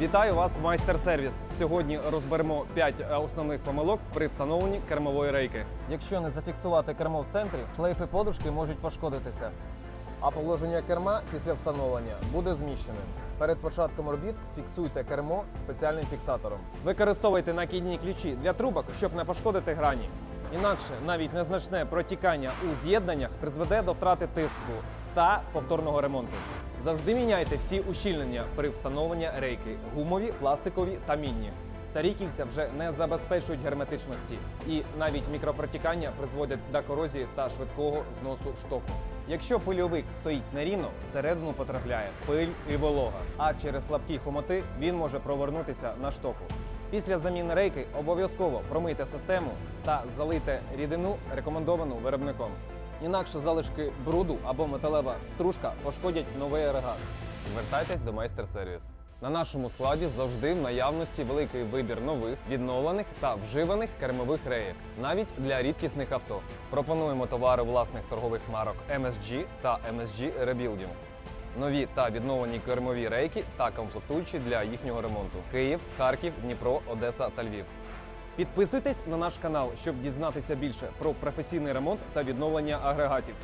Вітаю вас в майстер сервіс. Сьогодні розберемо 5 основних помилок при встановленні кермової рейки. Якщо не зафіксувати кермо в центрі, шлейфи подушки можуть пошкодитися. А положення керма після встановлення буде зміщеним. Перед початком робіт фіксуйте кермо спеціальним фіксатором. Використовуйте накидні ключі для трубок, щоб не пошкодити грані. Інакше навіть незначне протікання у з'єднаннях призведе до втрати тиску та повторного ремонту. Завжди міняйте всі ущільнення при встановленні рейки гумові, пластикові та мінні. Старі кільця вже не забезпечують герметичності, і навіть мікропротікання призводять до корозії та швидкого зносу штоку. Якщо пильовик стоїть нерівно, всередину потрапляє пиль і волога, а через слабкі хомоти він може провернутися на штоку. Після заміни рейки обов'язково промийте систему та залийте рідину, рекомендовану виробником. Інакше залишки бруду або металева стружка пошкодять новий агрегат. Звертайтесь до майстер сервіс. На нашому складі завжди в наявності великий вибір нових, відновлених та вживаних кермових реєк, навіть для рідкісних авто. Пропонуємо товари власних торгових марок MSG та MSG Rebuilding. Нові та відновлені кермові рейки та комплектуючі для їхнього ремонту: Київ, Харків, Дніпро, Одеса та Львів. Підписуйтесь на наш канал, щоб дізнатися більше про професійний ремонт та відновлення агрегатів.